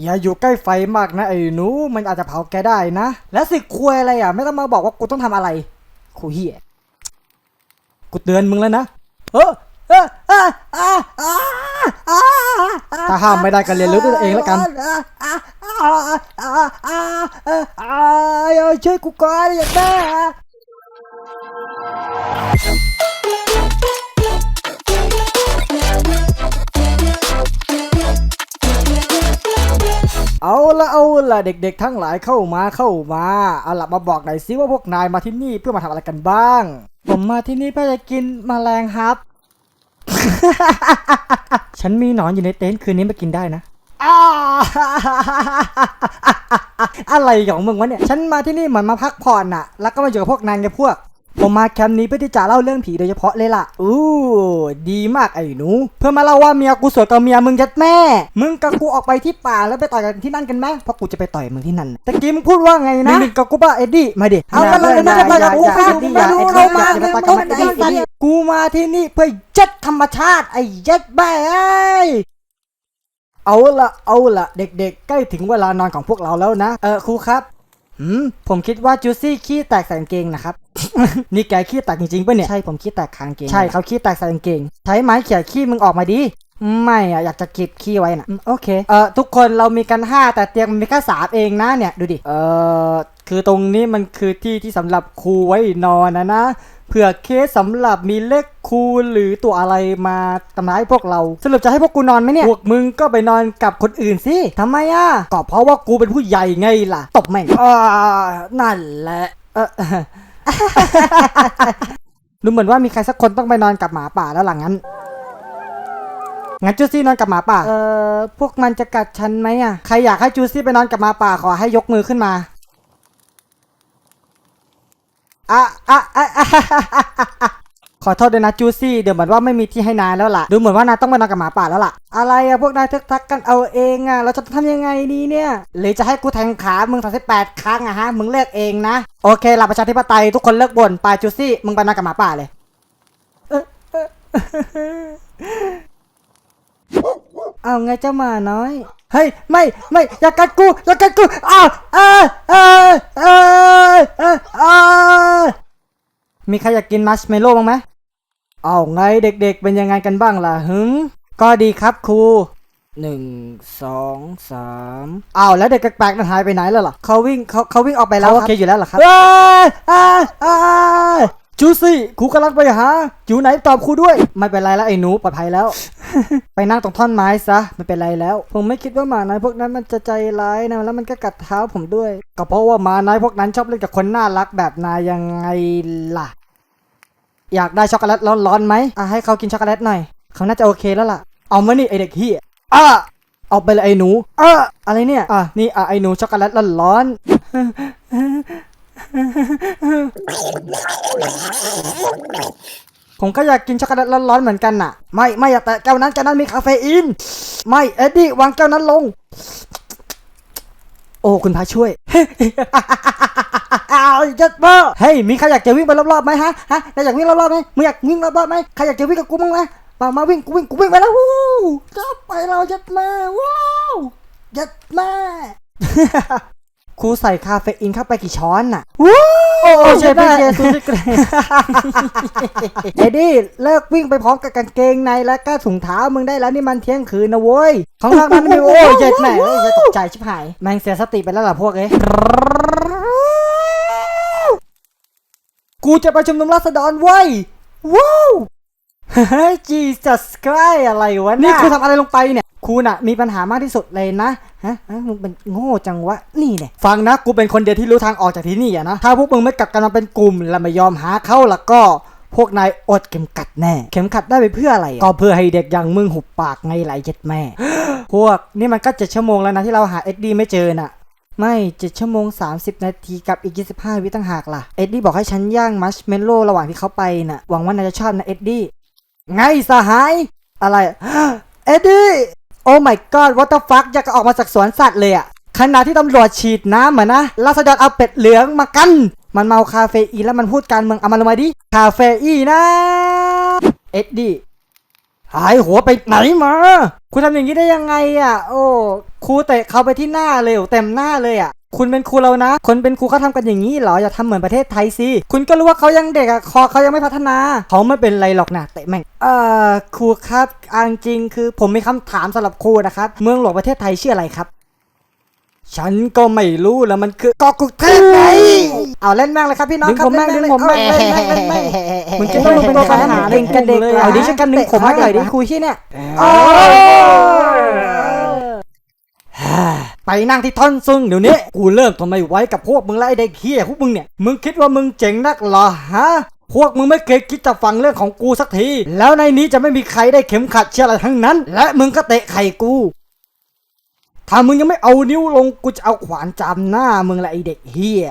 อย่าอยู่ใกล้ไฟมากนะไอ้หนูมันอาจจะเผาแกได้นะ แล้วสิคุยอะไรอะ ไม่ต้องมาบอกว่ากูต้องทำอะไรคุยเฮียกูเตือนมึงแล้วนะเออเออเออเออเออเออถ้าห้ามไม่ได้ก็เรียนรู้ด้วยตัวเองแล้วกันช่วยกูก่อนอย่าแม่ ละเอาละเด็กๆ ทั้งหลายเข้ามาเข้ามาเอาละมาบอกหน่อยสิว่าพวกนายมาที่นี่เพื่อมาทำอะไรกันบ้าง ผมมาที่นี่เพื่อจะกินมแมลงครับ ฉันมีหนอนอยู่ในเต็นท์คืนนี้มากินได้นะอ้าอะไรของมึงวะเนี่ย ฉันมาที่นี่เหมือนมาพักผ่อนน่ะแล้วก็มาอยู่กับพวกนายไงพวก ผมมาแคมป์นี้เพื่อที่จะเล่าเรื่องผีโดยเฉพาะเลยล่ะ อู้ ดีมากไอ้หนู เพื่อมาเล่าว่าเมียกูสวยกว่าเมียมึงยัดแม่ มึงกับกูออกไปที่ป่าแล้วไปต่อยกันที่นั่นกันไหมเพราะกูจะไปต่อยมึงที่นั่นน่ะตะกี้มึงพูดว่าไงนะมึงกับกูป่ะเอ็ดดี้ มาดิ เอามาเลยนะมากับกูไปอยู่ไม่รู้เข้ามาเงินต้นเอ็ดดี้กูมาที่นี่เพื่อยัดธรรมชาติไอ้ยัดแม่เอ้ยเอาละเอาละเด็กๆ ใกล้ถึงเวลานอนของพวกเราแล้วนะ เออครูครับ หืม ผมคิดว่าจูซี่ขี้แตกใส่กางเกงนะครับ นี่แกขี้แตกจริงๆปะเนี่ย ใช่ผมขี้แตกคางเกง ใช่เขาขี้แตกใส่กางเกง ใช้ไม้เขี่ยขี้มึงออกมาดิ ไม่อะอยากจะเก็บขี้ไว้นะอืมโอเค เออทุกคนเรามีกันห้าแต่เตียงมันมีแค่สามเองนะเนี่ยดูดิ เออคือตรงนี้มันคือที่ที่สำหรับครูไว้นอนนะนะเผื่อเคสสำหรับมีเลขคูณหรือตัวอะไรมาทำร้ายพวกเรา สรุปจะให้พวกกูนอนไหมเนี่ย พวกมึงก็ไปนอนกับคนอื่นสิทำไมอะก็เพราะว่ากูเป็นผู้ใหญ่ไงล่ะ ตบแม่งอ่านั่นแหละเออ ดูเหมือนว่ามีใครสักคนต้องไปนอนกับหมาป่าแล้วหลังนั้น งั้นจูซี่นอนกับหมาป่า เออพวกมันจะกัดฉันไหมอะ ใครอยากให้จูซี่ไปนอนกับหมาป่าขอให้ยกมือขึ้นมาอะอะอะอะ ขอโทษด้วยนะจูซี่เดี๋ยวเหมือนว่าไม่มีที่ให้นายแล้วล่ะ ดูเหมือนว่านายต้องไปนอนกับหมาป่าแล้วล่ะ อะไรอะพวกนายทึกทักกันเอาเองอะเราจะทำยังไงดีเนี่ย หรือจะให้กูแทงขามึงสามสิบแปดครั้งอะฮะ มึงเลือกเองนะ โอเคหลักประชาธิปไตยทุกคนเลิกบ่นไปจูซี่ มึงไปนอนกับหมาป่าเลย เอาไงเจ้าหมาน้อย เฮ้ยไม่ไม่อย่ากัดกูอย่ากัดกูอ้าวเอ้าวอ้าวอ้าวอ้าวอ้าวมีใครอยากกินมัชเมลโล่บ้างไหม เอาไงเด็กๆ เป็นยังไงกันบ้างล่ะฮึมก็ดีครับครูหนึ่งสองสามอ้าวแล้วเด็กแปลกๆนั้นหายไปไหนแล้วล่ะเขาวิ่งเขาเขาวิ่งออกไปแล้วโอเคอยู่แล้วเหรอครับอ้าวอ้าวอ้าวจูซี่ครูกำลังไปหาอยู่ไหนตอบครูด้วย ไม่เป็นไรแล้วไอ้หนูปลอดภัยแล้ว ไปนั่งตรงท่อนไม้ซะไม่เป็นไรแล้ว ผมไม่คิดว่าหมาน้อยพวกนั้นมันจะใจร้ายนะแล้วมันก็กัดเท้าผมด้วย ก็เพราะว่าหมาน้อยพวกนั้นชอบเล่นกับคนน่ารักแบบนายยังไงล่ะ อยากได้ช็อกโกแลตร้อนๆไหมอะให้เขากินช็อกโกแลตหน่อย เขาน่าจะโอเคแล้วล่ะ เอามานี่ไอเด็กเฮียอะเอาไปเลยไอ้หนูอะอะไรเนี่ย อะนี่อะไอ้หนูช็อกโกแลตร้อนๆผมก็อยากกินช็อกโกแลตร้อนๆเหมือนกันน่ะ ไม่ไม่อยากแต่แก้วนั้นแก้วนั้นมีคาเฟอีน ไม่เอ็ดดี้วางแก้วนั้นลง โอ้คุณพระช่วย อ้าวจัดเบอร์เฮ้ยมีใครอยากจะวิ่งไปรอบๆไหมฮะฮะนายอยากวิ่งรอบๆไหมมึงอยากวิ่งรอบๆไหมใครอยากจะวิ่งกับกูมั้างไหมมามาวิ่งกูวิ่งกูวิ่งไปแล้ววู้จับไปเราจัดแม่ว้าวจัดแม่ครูใส่คาเฟอีนเข้าไปกี่ช้อนน่ะว้าวโอ้ใช่ได้เจสุดเกรเอ็ดดี้เลิกวิ่งไปพร้อมกับกางเกงในและก็ถุงเท้ามึงได้แล้วนี่มันเที่ยงคืนนะเว้ยข้างล่างนั้นมีโอ้ยเจ็ดแม่เอ้ยจะตกใจชิบหาย แม่งเสียสติไปแล้วล่ะพวกเอ้ย กูจะไปชุมนุมราษฎรเว้ยว้าวเฮ้ย Jesus Christ อะไรวะเนี่ยนี่ครูทำอะไรลงไปเนี่ยครูน่ะมีปัญหามากที่สุดเลยนะฮะฮะมึงเป็นโง่จังวะนี่เนี่ยฟังนะกูเป็นคนเดียวที่รู้ทางออกจากที่นี่อะนะถ้าพวกมึงไม่กลับกันมาเป็นกลุ่มและไม่ยอมหาเข้าล่ะก็พวกนายอดเข็มขัดแน่ เข็มขัดได้ไปเพื่ออะไรอะก็เพื่อให้เด็กอย่างมึงหุบปากไงไหลเจ็ดแม่ พวกนี่มันก็เจ็ดชั่วโมงแล้วนะที่เราหาเอ็ดดี้ไม่เจอน่ะ ไม่7ชั่วโมง 30 นาทีกับอีก 25 วิต่างหากล่ะ เอ็ดดี้บอกให้ฉันย่างมัชเมลโล่ระหว่างที่เขาไปน่ะ หวังว่านายจะชอบนะเอ็ดดี้ไงสหาย อะไร เอ็ดดี้ โอ้ my god what the fuck อยากจะออกมาจากสวนสัตว์เลยอะขณะที่ตำรวจฉีดน้ำเหมือนนะราษฎรเอาเป็ดเหลืองมากัน มันเมาคาเฟอีนแล้วมันพูดการเมืองเอามาลงมาดิ คาเฟอีนนะ เอ็ดดี้หายหัวไปไหนมา คุณทำอย่างนี้ได้ยังไงอะ โอ้ ครูเตะเขาไปที่หน้าเลยเต็มหน้าเลยอะคุณเป็นครูเรานะ คนเป็นครูเขาทำกันอย่างนี้เหรอ อย่าทำเหมือนประเทศไทยสิ คุณก็รู้ว่าเขายังเด็กอะคอเขายังไม่พัฒนา เขาไม่เป็นไรหรอกนะเตะแม่ง เอ่อ ครูครับเอังจริงคือผมมีคำถามสำหรับครูนะครับ เมืองหลวงประเทศไทยชื่ออะไรครับ ฉันก็ไม่รู้แล้วมันคือกอกรุงเทพไงเอาเล่นแม่งเลยครับพี่น้องครับดึงผมแม่งเล่นดึงผมแม่งเล่นแม่งเล่นแม่งมึงจะต้องเป็นปัญหาเด็กกันเด็กเลยเอาดิฉันกันหนึ่งผมให้หน่อยดิครูที่เนี่ย ไปนั่งที่ท่อนซึ่งเดี๋ยวนี้ กูเริ่มทนไม่ไหวกับพวกมึงและไอ้เด็กเฮียพวกมึงเนี่ย มึงคิดว่ามึงเจ๋งนักเหรอฮะพวกมึงไม่เคยคิดจะฟังเรื่องของกูสักที แล้วในนี้จะไม่มีใครได้เข็มขัดเชื่ออะไรทั้งนั้น และมึงก็เตะไข่กู ถ้ามึงยังไม่เอานิ้วลงกูจะเอาขวานจามหน้ามึงแหละไอเด็กเฮีย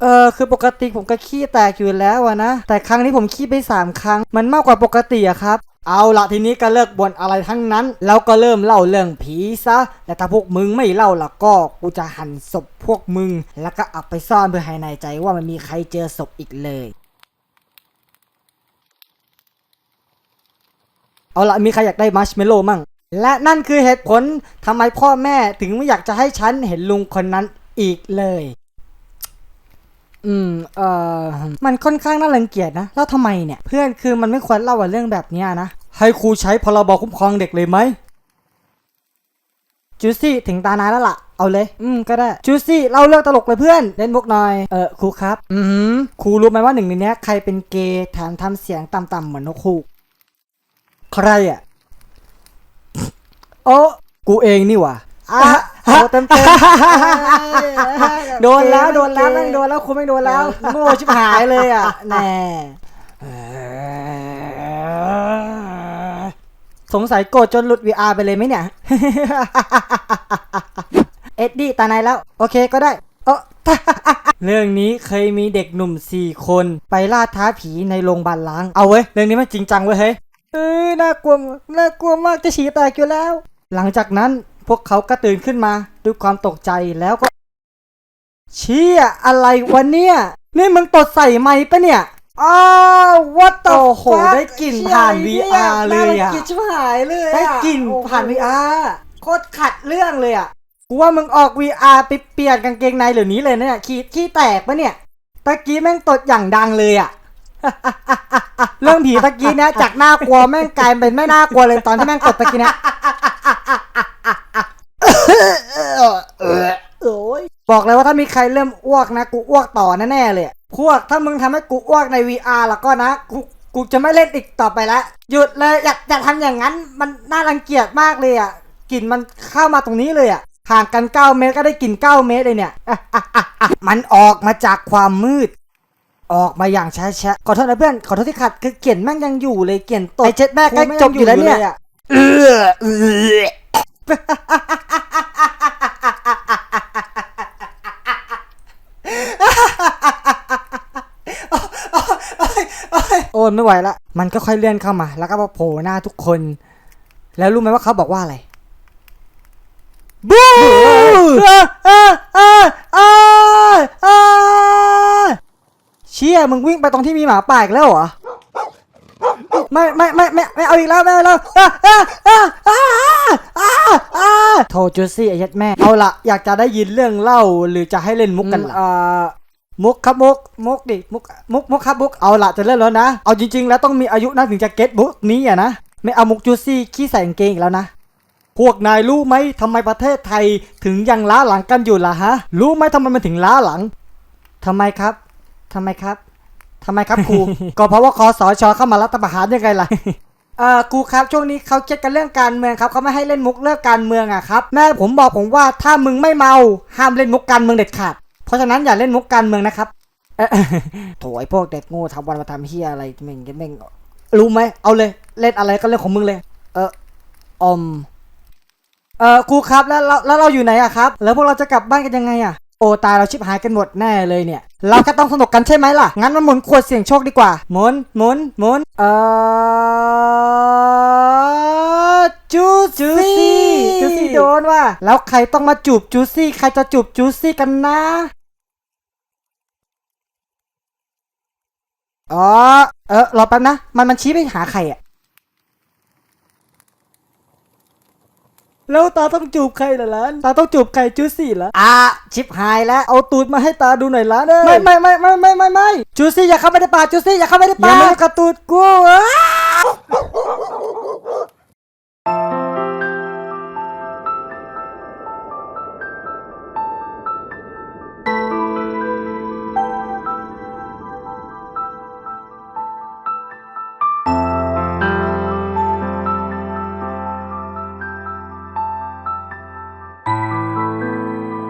เออคือปกติผมก็ขี้แตกอยู่แล้วอะนะ แต่ครั้งนี้ผมขี้ไปสามครั้ง มันมากกว่าปกติอะครับ เอาละทีนี้ก็เลิกบ่นอะไรทั้งนั้น แล้วก็เริ่มเล่าเรื่องผีซะและถ้าพวกมึงไม่เล่าล่ะก็กูจะหั่นศพพวกมึง แล้วก็เอาไปซ่อนเพื่อให้ในใจว่ามันมีใครเจอศพอีกเลยเอาละมีใครอยากได้มัชเมลโล่มั่ง และนั่นคือเหตุผลทำไมพ่อแม่ถึงไม่อยากจะให้ฉันเห็นลุงคนนั้นอีกเลย อืม เอ่อ มันค่อนข้างน่ารังเกียจนะ แล้วทำไมเนี่ย เพื่อนคือมันไม่ควรเล่าเรื่องแบบนี้นะ ให้ครูใช้พรบคุ้มครองเด็กเลยไหมจูซี่ถึงตานายแล้วล่ะ เอาเลย อืม ก็ได้ จูซี่เล่าเรื่องตลกเลยเพื่อน เล่นมุกหน่อย เออครูครับ อือหือครูรู้ไหมว่าหนึ่งในนี้ใครเป็นเกย์แถมทำเสียงต่ำๆเหมือนนกฮูกใครอะ โอ้กูเองนี่ว่า โอ้เต็มเต็มโดนแล้วโดนแล้วแม่งโดนแล้วคุณแม่งโดนแล้วโง่ชิบหายเลยอะแน่สงสัยโกรธจนหลุด VR ไปเลยไหมเนี่ย เอ็ดดี้ตาไหนายแล้ว โอเคก็ได้เออเรื่องนี้เคยมีเด็กหนุ่มสี่คนไปล่าท้าผีในโรงพยาบาลล้าง เอาเว้ย เรื่องนี้มันจริงจังเว้ยเฮ้ย เออน่ากลัว น่ากลัวมากจะฉี่แตกอยู่แล้ว หลังจากนั้น พวกเขาก็ตื่นขึ้นมาด้วยความตกใจแล้วก็ เชี่ยอะไรวะเนี่ย นี่มึงตดใส่ไม้ปะเนี่ยอ้าววัดโตโหได้กลิ่นผ่าน VR เลยอะกินชิบหายเลยได้กลิ่นผ่าน VR โคตรขัดเรื่องเลยอะกูว่ามึงออก VR ไปเปลี่ยนกางเกงในเหล่านี้เลยเนี่ยขี้ขี้แตกปะเนี่ยตะกี้แม่งตดอย่างดังเลยอะเรื่องผีตะกี้เนี่ยจากน่ากลัวแม่งกลายเป็นไม่น่ากลัวเลยตอนที่แม่งตดตะกี้เนี่ย โอ้ยบอกเลยว่าถ้ามีใครเริ่มอ้วกนะกูอ้วกต่อแน่ๆเลยอะพวกถ้ามึงทำให้กูอ้วกใน VR แล้วก็นะกูกูจะไม่เล่นอีกต่อไปแล้วหยุดเลยอย่าอย่าทำอย่างนั้นมันน่ารังเกียจมากเลยอะกลิ่นมันเข้ามาตรงนี้เลยอะห่างกัน9เมตรก็ได้กลิ่น9เมตรเลยเนี่ยมันออกมาจากความมืด ออกมาอย่างช้าๆขอโทษนะเพื่อนขอโทษที่ขัดคือเกลียนแม่งยังอยู่เลยเกลียนตกไอเจ็ดแม่ใกล้จบอยู่แล้วเนี่ย เออเออ อนไม่ไหวละมันก็ค่อยเลื่อนเข้ามา แล้วก็มาโผล่หน้าทุกคน แล้วรู้ไหมว่าเขาบอกว่าอะไรบูเชี่ยมึงวิ่งไปตรงที่มีหมาป่าอีกแล้วเหรอไม่ไม่ไม่ไม่ไม่เอาอีกแล้วไม่เอาแล้วอะอะอะอะอะอะโทรจูซี่ไอ้ยัดแม่ เอาละอยากจะได้ยินเรื่องเล่าหรือจะให้เล่นมุกกันล่ะ มุกครับมุกมุกดิมุกมุกมุกครับมุกเอาละจะเล่นแล้วนะ เอาจริง ๆ แล้วต้องมีอายุนะถึงจะเก็ตมุกนี้อะนะ ไม่เอามุกจูซี่ขี้ใส่กางเกงอีกแล้วนะ พวกนายรู้ไหมทำไมประเทศไทยถึงยังล้าหลังกันอยู่ล่ะฮะ รู้ไหมทำไมมันถึงล้าหลังทำไมครับทำไมครับทำไมครับครูก็เพราะว่าคอสชเข้ามารัฐประหารยังไงล่ะเออครูครับช่วงนี้เขาเช็ดกันเรื่องการเมืองครับเขาไม่ให้เล่นมุกเรื่องการเมืองอะครับแม่ผมบอกผมว่าถ้ามึงไม่เมาห้ามเล่นมุกการเมืองเด็ดขาด ราะฉะนั้นอย่าเล่นมุกการเมืองนะครับเอ่อโถไอพวกเด็กโง่ทำวันมาทำเฮียอะไรแม่งแม่งรู้ไหมเอาเลย เล่นอะไรก็เรื่องของมึงเลย เอออมเออครูครับแล้วแล้วแล้วเราอยู่ไหนอะครับ แล้วพวกเราจะกลับบ้านกันยังไงอะโอ้ตายเราชิบหายกันหมดแน่เลยเนี่ย เราก็ต้องสนุกกันใช่ไหมล่ะ งั้นมาหมุนขวดเสี่ยงโชคดีกว่า หมุนหมุนหมุนเออจูซี่จูซี่โดนว่ะแล้วใครต้องมาจูบจูซี่ใครจะจูบจูซี่กันนะ อ๋อ เออรอแป๊บนะ มันมันชี้ไปหาใครอะแล้วตาต้องจูบใครล่ะล้าน ตาต้องจูบใครจูซี่เหรออะชิบหายแล้ว เอาตูดมาให้ตาดูหน่อยล้านเอ้ยไม่ไม่ไม่ไม่ไม่ไม่ไม่จูซี่อย่าเข้าไปในป่าจูซี่อย่าเข้าไปในป่าอย่ามากระตูดกู